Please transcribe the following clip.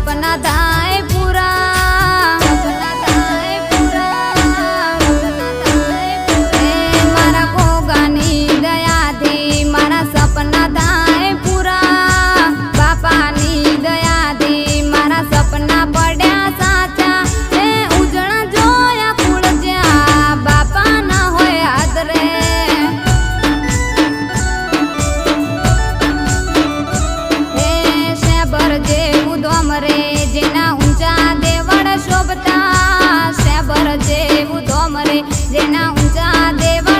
સપના થાય મરે જેના ઊંચા દેવા